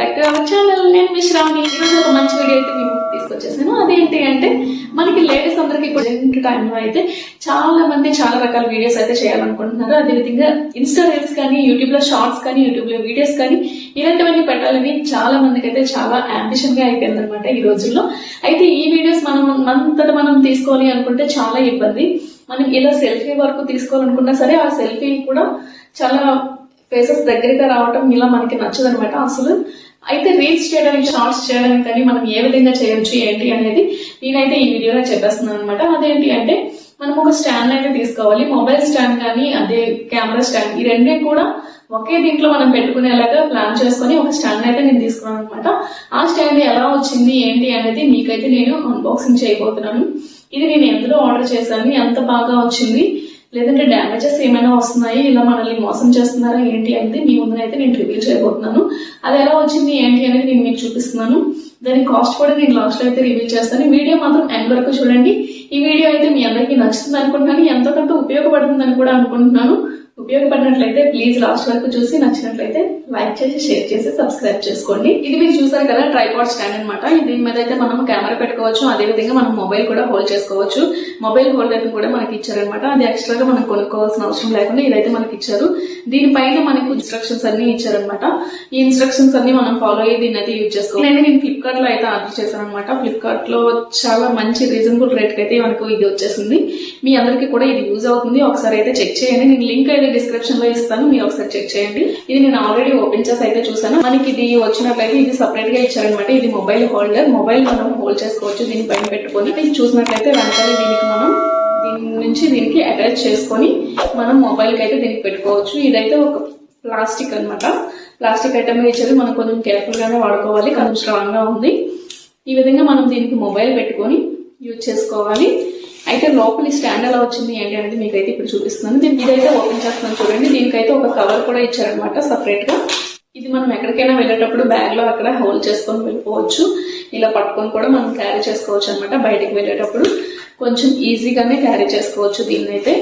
Back to our channel నేను విశ్రామి ఈరోజు ఒక మంచి వీడియో అయితే మేము తీసుకొచ్చేసాను. అదేంటి అంటే మనకి లేడీస్ అందరికి ప్రజెంట్ టైంలో అయితే చాలా మంది చాలా రకాల వీడియోస్ అయితే చేయాలనుకుంటున్నారు. అదేవిధంగా ఇన్స్టా రీల్స్ కానీ యూట్యూబ్లో షార్ట్స్ కానీ యూట్యూబ్లో వీడియోస్ కానీ ఇలాంటివన్నీ పెట్టాలని చాలా మందికి అయితే చాలా అంబిషన్గా అయిపోయింది అనమాట ఈ రోజుల్లో. అయితే ఈ వీడియోస్ మనం మనంతట మనం తీసుకోవాలి అనుకుంటే చాలా ఇబ్బంది. మనం ఇలా సెల్ఫీ వరకు తీసుకోవాలనుకున్నా సరే ఆ సెల్ఫీ కూడా చాలా ఫేసెస్ దగ్గరగా రావటం ఇలా మనకి నచ్చదనమాట అసలు అయితే రీల్స్ చేయడానికి షార్ట్స్ చేయడానికి కానీ మనం ఏ విధంగా చేయొచ్చు ఏంటి అనేది నేనైతే ఈ వీడియోలో చెప్పేస్తున్నాను అనమాట అదేంటి అంటే మనం ఒక స్టాండ్ అయితే తీసుకోవాలి. మొబైల్ స్టాండ్ కానీ అదే కెమెరా స్టాండ్ ఈ రెండే కూడా ఒకే దీంట్లో మనం పెట్టుకునేలాగా ప్లాన్ చేసుకొని ఒక స్టాండ్ అయితే నేను తీసుకున్నాను అనమాట ఆ స్టాండ్ ఎలా వచ్చింది ఏంటి అనేది మీకైతే నేను అన్బాక్సింగ్ చేయబోతున్నాను. ఇది నేను ఎందులో ఆర్డర్ చేశాను ఎంత బాగా వచ్చింది లేదంటే డ్యామేజెస్ ఏమైనా వస్తున్నాయి? ఇలా మనల్ని మోసం చేస్తున్నారా? ఏంటి అనేది మీ ముందునైతే నేను రివీల్ చేయబోతున్నాను. అది ఎలా వచ్చింది? ఏంటి అనేది నేను మీకు చూపిస్తున్నాను. దాని కాస్ట్ కూడా నేను లాస్ట్లో అయితే రివీల్ చేస్తాను. వీడియో మాత్రం ఎండ్ వరకు చూడండి. ఈ వీడియో అయితే మీ అందరికీ నచ్చుతుంది అనుకుంటున్నాను. ఎంతో కొంత ఉపయోగపడుతుందని కూడా అనుకుంటున్నాను. ఉపయోగపడినట్లయితే ప్లీజ్ లాస్ట్ వరకు చూసి నచ్చినట్లయితే లైక్ చేసి షేర్ చేసి సబ్స్క్రైబ్ చేసుకోండి. ఇది మీరు చూసారు కదా ట్రైపాడ్ స్టాండ్ అనమాట దీని మీద అయితే మనం కెమెరా పెట్టుకోవచ్చు. అదే విధంగా మనం మొబైల్ కూడా హోల్డ్ చేసుకోవచ్చు. మొబైల్ హోల్డర్ కూడా మనకి ఇచ్చారనమాట అది ఎక్స్ట్రాగా మనం కొనుక్కోవాల్సిన అవసరం లేకుండా ఇదైతే మనకి ఇచ్చారు. దీనిపైన మనకు ఇన్స్ట్రక్షన్స్ అన్ని ఇచ్చారనమాట ఈ ఇన్స్ట్రక్షన్స్ అన్ని మనం ఫాలో అయ్యి దీన్ని అయితే యూజ్ చేసుకోవాలి నేను నేను ఫ్లిప్కార్ట్లో అయితే ఆర్డర్ చేశాను అనమాట ఫ్లిప్కార్ట్లో చాలా మంచి రీజనబుల్ రేట్కి అయితే మనకు ఇది వచ్చేసింది. మీ అందరికీ కూడా ఇది యూజ్ అవుతుంది. ఒకసారి అయితే చెక్ చేయండి. నేను లింక్ అయితే డిస్క్రిప్షన్లో ఇస్తాను మీరు ఒకసారి చెక్ చేయండి. ఇది నేను ఆల్రెడీ ఓపెన్ చేసి అయితే చూసాను మనకి ఇది వచ్చినట్లయితే ఇది సపరేట్గా ఇచ్చారనమాట. ఇది మొబైల్ హోల్డర్ మొబైల్ మనం హోల్డ్ చేసుకోవచ్చు దీని పైన పెట్టుకొని. ఇది చూసినట్లయితే వెనకాల దీనికి మనం దీని నుంచి దీనికి అటాచ్ చేసుకొని మనం మొబైల్కి అయితే దీనికి పెట్టుకోవచ్చు. ఇదైతే ఒక ప్లాస్టిక్ అన్నమాట. ప్లాస్టిక్ ఐటమ్ ఇచ్చేది మనం కొంచెం కేర్ఫుల్ గానే వాడుకోవాలి. కొంచెం స్ట్రాంగ్గా ఉంది. ఈ విధంగా మనం దీనికి మొబైల్ పెట్టుకొని యూజ్ చేసుకోవాలి. అయితే లోపల స్టాండ్ ఎలా వచ్చింది ఏంటి అనేది మీకైతే ఇప్పుడు చూపిస్తున్నాను. నేను ఇదైతే ఓపెన్ చేస్తున్నాను చూడండి. దీనికైతే ఒక కవర్ కూడా ఇచ్చారనమాట సపరేట్గా. ఇది మనం ఎక్కడికైనా వెళ్ళేటప్పుడు బ్యాగ్లో అక్కడ హోల్డ్ చేసుకొని వెళ్ళిపోవచ్చు. ఇలా పట్టుకొని కూడా మనం క్యారీ చేసుకోవచ్చు అనమాట బయటకు వెళ్ళేటప్పుడు. కొంచెం ఈజీగానే క్యారీ చేసుకోవచ్చు దీన్ని అయితే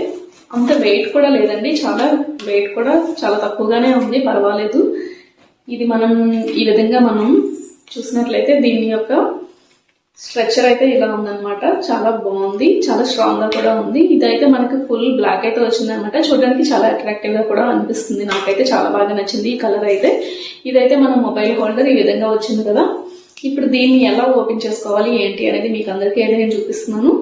అంత వెయిట్ కూడా లేదండి. చాలా వెయిట్ కూడా చాలా తక్కువగానే ఉంది. పర్వాలేదు. ఇది మనం ఈ విధంగా మనం చూసినట్లయితే దీని యొక్క స్ట్రక్చర్ అయితే ఇలా ఉందన్నమాట. చాలా బాగుంది. చాలా స్ట్రాంగ్గా కూడా ఉంది. ఇదైతే మనకి ఫుల్ బ్లాక్ అయితే వచ్చింది అనమాట చూడడానికి చాలా అట్రాక్టివ్గా కూడా అనిపిస్తుంది. నాకైతే చాలా బాగా నచ్చింది ఈ కలర్ అయితే. ఇదైతే మన మొబైల్ హోల్డర్ ఈ విధంగా వచ్చింది కదా. ఇప్పుడు దీన్ని ఎలా ఓపెన్ చేసుకోవాలి ఏంటి అనేది మీకు అందరికీ అయితే నేను చూపిస్తున్నాను.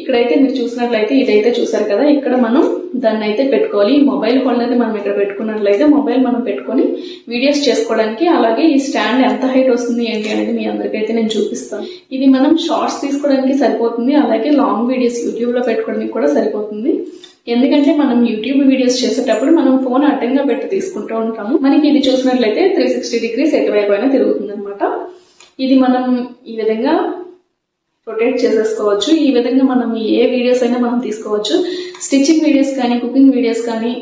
ఇక్కడైతే మీరు చూసినట్లయితే ఇదైతే చూసారు కదా ఇక్కడ మనం దాన్ని అయితే పెట్టుకోవాలి. మొబైల్ ఫోన్ అయితే మనం ఇక్కడ పెట్టుకున్నట్లయితే మొబైల్ మనం పెట్టుకొని వీడియోస్ చేసుకోవడానికి అలాగే ఈ స్టాండ్ ఎంత హైట్ వస్తుంది ఏంటి అనేది మీ అందరికైతే నేను చూపిస్తాను. ఇది మనం షార్ట్స్ తీసుకోవడానికి సరిపోతుంది అలాగే లాంగ్ వీడియోస్ యూట్యూబ్లో పెట్టుకోవడానికి కూడా సరిపోతుంది. ఎందుకంటే మనం యూట్యూబ్ వీడియోస్ చేసేటప్పుడు మనం ఫోన్ అడ్డంగా పెట్టి తీసుకుంటూ ఉంటాము. మనకి ఇది చూసినట్లయితే త్రీ సిక్స్టీ డిగ్రీస్ ఎటువైపు అయినా తిరుగుతుంది అనమాట ఇది మనం ఈ విధంగా రొటేట్ చేసేసుకోవచ్చు. ఈ విధంగా మనం ఏ వీడియోస్ అయినా మనం తీసుకోవచ్చు. స్టిచ్చింగ్ వీడియోస్ కానీ కుకింగ్ వీడియోస్ కానీ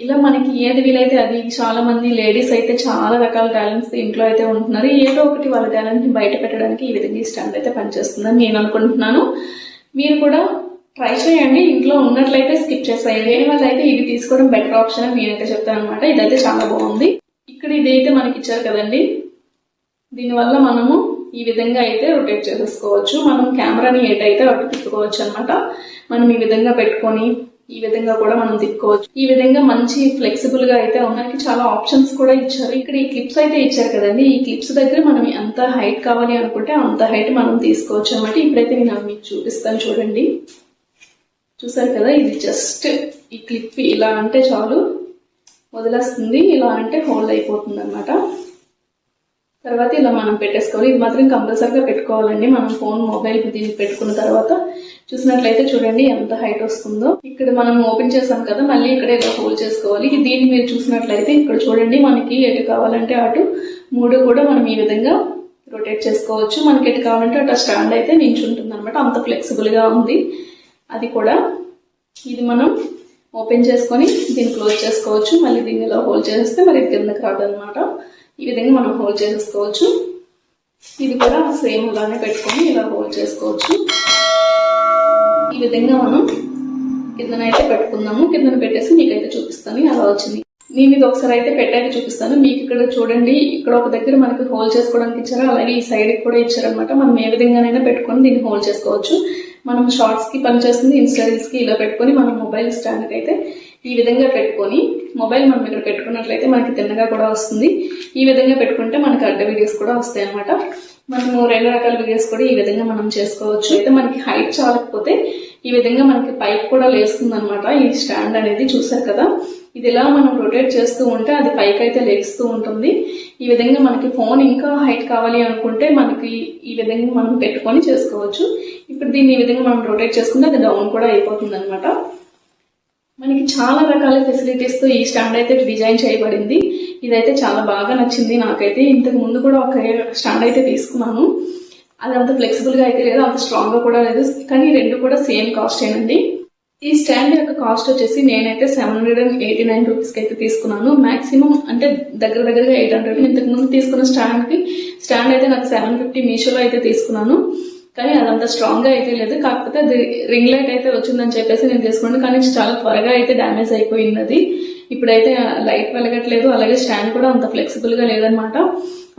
ఇలా మనకి ఏది వీలైతే అది చాలా మంది లేడీస్ అయితే చాలా రకాల టాలెంట్స్ ఇంట్లో అయితే ఉంటున్నారు. ఏదో ఒకటి వాళ్ళ టాలెంట్ని బయట పెట్టడానికి ఈ విధంగా ఈ స్టాండ్ అయితే పనిచేస్తుందని నేను అనుకుంటున్నాను. మీరు కూడా ట్రై చేయండి. ఇంట్లో ఉన్నట్లయితే స్కిప్ చేస్తాయి లేని వాళ్ళు అయితే ఇది తీసుకోవడం బెటర్ ఆప్షన్ అని నేనైతే చెప్తాను అనమాట ఇదైతే చాలా బాగుంది. ఇక్కడ ఇదైతే మనకి ఇచ్చారు కదండి. దీనివల్ల మనము ఈ విధంగా అయితే రొటేట్ చేసేసుకోవచ్చు. మనం కెమెరాని ఏటైతే అటు తిప్పుకోవచ్చు అనమాట మనం ఈ విధంగా పెట్టుకొని ఈ విధంగా కూడా మనం తిప్పుకోవచ్చు. ఈ విధంగా మంచి ఫ్లెక్సిబుల్గా అయితే ఉన్నాయి చాలా ఆప్షన్స్ కూడా ఇచ్చారు. ఇక్కడ ఈ క్లిప్స్ అయితే ఇచ్చారు కదండి. ఈ క్లిప్స్ దగ్గర మనం ఎంత హైట్ కావాలి అనుకుంటే అంత హైట్ మనం తీసుకోవచ్చు అనమాట ఇప్పుడైతే నేను అవి మీకు చూపిస్తాను చూడండి. చూసారు కదా ఇది జస్ట్ ఈ క్లిప్ ఇలా అంటే చాలు వదిలేస్తుంది. ఇలా అంటే హోల్డ్ అయిపోతుంది అనమాట తర్వాత ఇలా మనం పెట్టేసుకోవాలి ఇది మాత్రం కంపల్సరీగా పెట్టుకోవాలండి. మనం ఫోన్ మొబైల్ దీనికి పెట్టుకున్న తర్వాత చూసినట్లయితే చూడండి ఎంత హైట్ వస్తుందో. ఇక్కడ మనం ఓపెన్ చేసాం కదా మళ్ళీ ఇక్కడ ఇలా హోల్డ్ చేసుకోవాలి. దీన్ని మీరు చూసినట్లయితే ఇక్కడ చూడండి మనకి ఎటు కావాలంటే అటు మూడు కూడా మనం ఈ విధంగా రొటేట్ చేసుకోవచ్చు. మనకి ఎటు కావాలంటే అటు స్టాండ్ అయితే నించుంటుంది అనమాట అంత ఫ్లెక్సిబుల్గా ఉంది. అది కూడా ఇది మనం ఓపెన్ చేసుకొని దీన్ని క్లోజ్ చేసుకోవచ్చు. మళ్ళీ దీన్ని ఇలా హోల్డ్ చేస్తే మరి కిందకి రాదు అనమాట ఈ విధంగా మనం హోల్డ్ చేసేసుకోవచ్చు ఇది కూడా సేమ్ అలానే పెట్టుకొని ఇలా హోల్డ్ చేసుకోవచ్చు. ఈ విధంగా మనం కిందనైతే పెట్టుకుందాము. కిందన పెట్టేసి మీకైతే చూపిస్తాను. అలా వచ్చింది? నేను ఇది ఒకసారి అయితే పెట్టాక చూపిస్తాను. మీకు ఇక్కడ చూడండి. ఇక్కడ ఒక దగ్గర మనకి హోల్డ్ చేసుకోవడానికి ఇచ్చారు. అలాగే ఈ సైడ్ కూడా ఇచ్చారనమాట మనం ఏ విధంగానైనా పెట్టుకొని దీన్ని హోల్డ్ చేసుకోవచ్చు. మనం షార్ట్స్కి పనిచేస్తుంది ఇన్స్టా రీల్స్కి ఇలా పెట్టుకొని మనం మొబైల్ స్టాండ్ అయితే ఈ విధంగా పెట్టుకొని మొబైల్ మనం ఇక్కడ పెట్టుకున్నట్లయితే మనకి తిన్నగా కూడా వస్తుంది. ఈ విధంగా పెట్టుకుంటే మనకి అడ్డ వీడియోస్ కూడా వస్తాయి అనమాట మనము రెండు రకాల వీడియోస్ కూడా ఈ విధంగా మనం చేసుకోవచ్చు. అయితే మనకి హైట్ చాలకపోతే ఈ విధంగా మనకి పైకి కూడా లేస్తుంది అనమాట ఈ స్టాండ్ అనేది చూసారు కదా? ఇది ఇలా మనం రొటేట్ చేస్తూ ఉంటే అది పైకి అయితే లేస్తూ ఉంటుంది. ఈ విధంగా మనకి ఫోన్ ఇంకా హైట్ కావాలి అనుకుంటే మనకి ఈ విధంగా మనం పెట్టుకొని చేసుకోవచ్చు. ఇప్పుడు దీన్ని ఈ విధంగా మనం రొటేట్ చేసుకుంటే అది డౌన్ కూడా అయిపోతుంది అనమాట మనకి చాలా రకాల ఫెసిలిటీస్తో ఈ స్టాండ్ అయితే డిజైన్ చేయబడింది. ఇదైతే చాలా బాగా నచ్చింది నాకైతే. ఇంతకు ముందు కూడా ఒక స్టాండ్ అయితే తీసుకున్నాను. అది అంత ఫ్లెక్సిబుల్గా అయితే లేదు అంత స్ట్రాంగ్గా కూడా లేదు. కానీ రెండు కూడా సేమ్ కాస్ట్ ఏనండి ఈ స్టాండ్ యొక్క కాస్ట్ వచ్చేసి నేనైతే seven hundred and eighty nine రూపీస్కి అయితే తీసుకున్నాను. మాక్సిమం అంటే దగ్గర దగ్గరగా ఎయిట్ హండ్రెడ్ ఇంతకు ముందు తీసుకున్న స్టాండ్కి స్టాండ్ అయితే నాకు సెవెన్ ఫిఫ్టీ మీషోలో అయితే తీసుకున్నాను. కానీ అదంత స్ట్రాంగ్గా అయితే లేదు. కాకపోతే అది రింగ్ లైట్ అయితే వచ్చిందని చెప్పేసి నేను తీసుకున్నాను. కానీ చాలా త్వరగా అయితే డ్యామేజ్ అయిపోయింది అది. ఇప్పుడైతే లైట్ వెలగట్లేదు. అలాగే స్టాండ్ కూడా అంత ఫ్లెక్సిబుల్గా లేదనమాట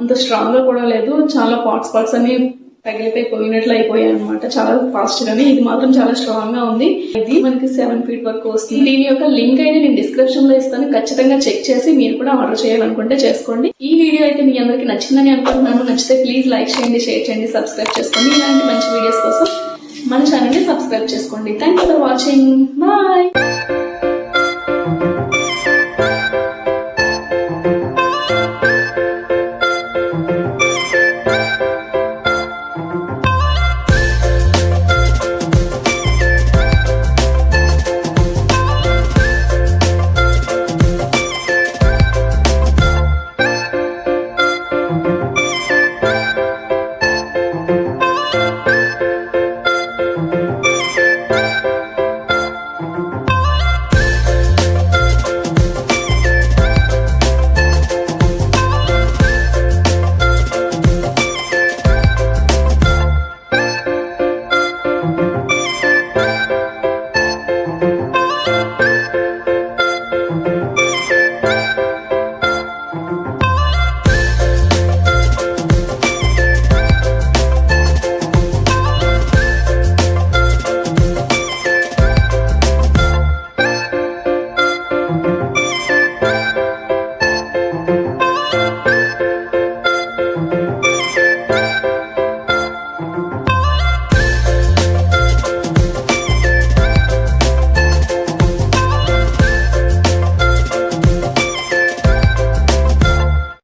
అంత స్ట్రాంగ్గా కూడా లేదు. చాలా పార్ట్స్ పార్ట్స్ అన్ని తగిలిపోయి పోయినట్లు అయిపోయాయి అనమాట చాలా ఫాస్ట్ గానే. ఇది మాత్రం చాలా స్ట్రాంగ్గా ఉంది. ఇది మనకి సెవెన్ ఫీట్ వరకు వస్తుంది. దీని యొక్క లింక్ అయితే నేను డిస్క్రిప్షన్లో ఇస్తాను. ఖచ్చితంగా చెక్ చేసి మీరు కూడా ఆర్డర్ చేయాలనుకుంటే చేసుకోండి. ఈ వీడియో అయితే మీ అందరికి నచ్చిందని అనుకుంటున్నాను. నచ్చితే ప్లీజ్ లైక్ చేయండి షేర్ చేయండి సబ్స్క్రైబ్ చేసుకోండి. ఇలాంటి మంచి వీడియోస్ కోసం మన ఛానల్ని సబ్స్క్రైబ్ చేసుకోండి. Thank you for watching bye